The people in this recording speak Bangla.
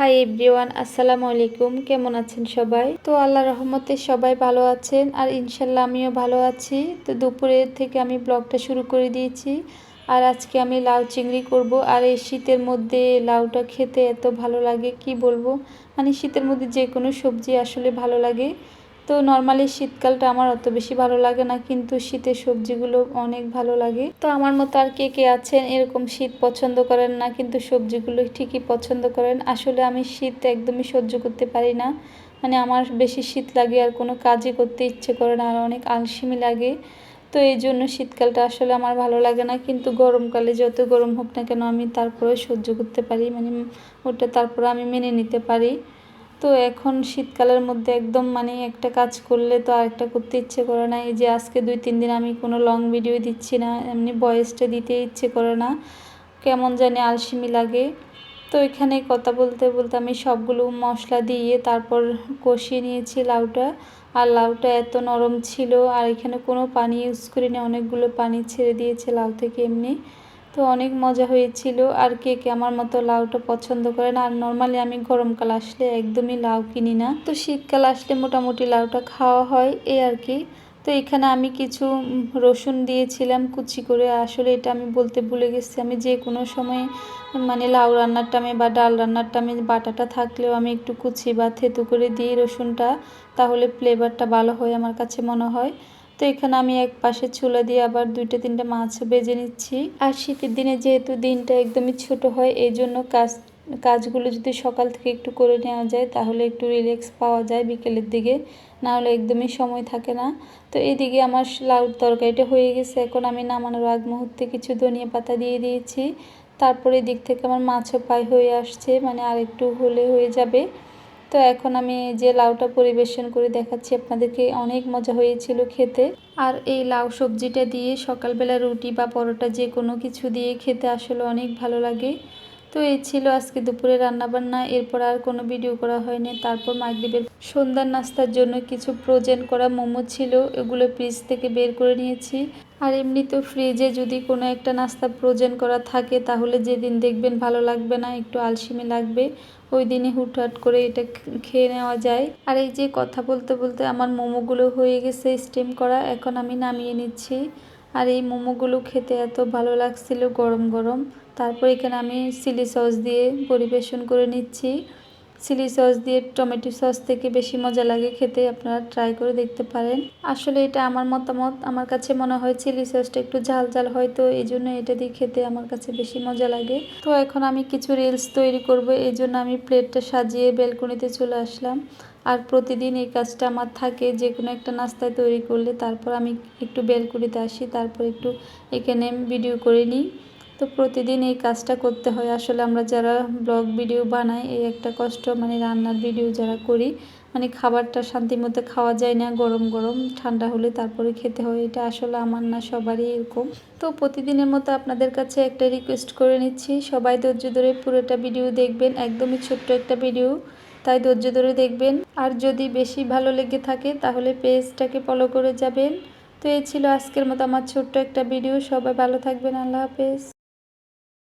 হাই এভরিওয়ান, আসসালামু আলাইকুম। কেমন আছেন সবাই? তো আল্লাহ রহমতে সবাই ভালো আছেন আর ইনশাল্লাহ আমিও ভালো আছি। তো দুপুরের থেকে আমি ব্লগটা শুরু করে দিয়েছি। আর আজকে আমি লাউ চিংড়ি করব। আর এই শীতের মধ্যে লাউটা খেতে এত ভালো লাগে, কি বলব? মানে শীতের মধ্যে যে কোনো সবজি আসলে ভালো লাগে। তো নর্মালি শীতকালটা আমার অত বেশি ভালো লাগে না, কিন্তু শীতের সবজিগুলো অনেক ভালো লাগে। তো আমার মতো আর কে কে আছেন, এরকম শীত পছন্দ করেন না, কিন্তু সবজিগুলো ঠিকই পছন্দ করেন। আসলে আমি শীত একদমই সহ্য করতে পারি না। মানে আমার বেশি শীত লাগে আর কোনো কাজই করতে ইচ্ছে করে না, আর অনেক আলসিমি লাগে। তো এই জন্য শীতকালটা আসলে আমার ভালো লাগে না, কিন্তু গরমকালে যত গরম হোক না কেন আমি তারপরে সহ্য করতে পারি। মানে ওটা তারপরে আমি মেনে নিতে পারি। তো এখন শীতকালের মধ্যে একদম মানে একটা কাজ করলে তো আরেকটা করতে ইচ্ছে করে না। এই যে আজকে দুই, তিন দিন আমি কোনো লং ভিডিও দিচ্ছি না, এমনি বয়েসটা দিতে ইচ্ছে করে না। কেমন জানি আলসিমি লাগে। তো এখানে কথা বলতে বলতে আমি সবগুলো মশলা দিয়ে তারপর কষিয়ে নিয়েছি লাউটা। আর লাউটা এত নরম ছিল, আর এখানে কোনো পানি ইউজ করিনি, অনেকগুলো পানি ছেড়ে দিয়েছে লাউ থেকে এমনি। তো অনেক মজা হয়েছিল। আর কে কে আমার মতো লাউটা পছন্দ করে না, আর নর্মালি আমি গরমকাল আসলে একদমই লাউ কিনি না। তো শীতকাল আসলে মোটামুটি লাউটা খাওয়া হয় এই আর কি। তো এখানে আমি কিছু রসুন দিয়েছিলাম কুচি করে। আসলে এটা আমি বলতে ভুলে গেছি, আমি যে কোনো সময় মানে লাউ রান্নার টামে বা ডাল রান্নার টামে বাটাটা থাকলেও আমি একটু কুচি বা থেতু করে দিই রসুনটা, তাহলে ফ্লেভারটা ভালো হয় আমার কাছে মনে হয়। তো এখানে আমি এক পাশে চুলা দিয়ে আবার দুইটা, তিনটা মাছ বেজে নিচ্ছি। আর শীতের দিনে যেহেতু দিনটা একদমই ছোট হয়, এই জন্য কাজ, কাজগুলো যদি সকাল থেকে একটু করে নেওয়া যায়, তাহলে একটু রিল্যাক্স পাওয়া যায় বিকেলের দিকে। না হলে একদমই সময় থাকে না। তো এদিকে আমার লাউ তরকারিটা হয়ে গেছে। এখন আমি নামানোর আগ মুহূর্তে কিছু ধনিয়া পাতা দিয়ে দিয়েছি। তারপরে দিক থেকে আমার মাছও পাই হয়ে আসছে মানে আর একটু হলে হয়ে যাবে। তো এখন আমি যে লাউটা পরিবেশন করে দেখাচ্ছি, আপনাদেরকে অনেক মজা হয়েছিল খেতে। আর এই লাউ সবজিটা দিয়ে সকালবেলা রুটি বা পরোটা যে কোনো কিছু দিয়ে খেতে আসলে অনেক ভালো লাগে। তো এই ছিল আজকে দুপুরে রান্নাবান্না, এরপর আর কোনো ভিডিও করা হয়নি। তারপর মাগরীবের সন্ধ্যার নাস্তার জন্য কিছু প্রোজেন করা মোমো ছিল, এগুলো ফ্রিজ থেকে বের করে নিয়েছি। আর এমনি তো ফ্রিজে যদি কোনো একটা নাস্তা প্রোজেন করা থাকে, তাহলে যেদিন দেখবেন ভালো লাগবে না, একটু আলসিমি লাগবে, ওই দিনে হুটহাট করে এটা খেয়ে নেওয়া যায়। আর এই যে কথা বলতে বলতে আমার মোমোগুলো হয়ে গেছে স্টিম করা, এখন আমি নামিয়ে নিচ্ছি। আর এই মোমোগুলো খেতে এত ভালো লাগছিল, গরম গরম। তারপর এখানে আমি চিলি সস দিয়ে পরিবেশন করে নিচ্ছি। চিলি সস দিয়ে টমেটো সস থেকে বেশি মজা লাগে খেতে, আপনারা ট্রাই করে দেখতে পারেন। আসলে এটা আমার মতামত। আমার কাছে মনে হয় চিলি সসটা একটু ঝাল ঝাল হয়, তো এই জন্য এটা দিয়ে খেতে আমার কাছে বেশি মজা লাগে। তো এখন আমি কিছু রিলস তৈরি করব, এই জন্য আমি প্লেটটা সাজিয়ে বেলকনিতে চলে আসলাম। আর প্রতিদিন এই কাজটা আমার থাকে যে কোনো একটা নাস্তায় তৈরি করলে তারপর আমি একটু বেলকুনিতে আসি, তারপর একটু এখানে ভিডিও করে নিই। তো প্রতিদিন এই কাজটা করতে হয়। আসলে আমরা যারা ব্লগ ভিডিও বানাই, এই একটা কষ্ট মানে রান্নার ভিডিও যারা করি মানে খাবারটা শান্তি মতো খাওয়া যায় না, গরম গরম, ঠান্ডা হলে তারপরে খেতে হয়। এটা আসলে আমার না, সবারই এরকম। তো প্রতিদিনের মতো আপনাদের কাছে একটা রিকোয়েস্ট করে নিচ্ছি। সবাই ধৈর্য ধরে পুরোটা ভিডিও দেখবেন। একদমই ছোট্ট একটা ভিডিও। তাই ধৈর্য ধরে দেখবেন। আর যদি বেশি ভালো লেগে থাকে, তাহলে পেজটাকে ফলো করে যাবেন। তো এই ছিল আজকের মতো আমার ছোট্ট একটা ভিডিও সবাই ভালো থাকবেন। আল্লাহ হাফেজ।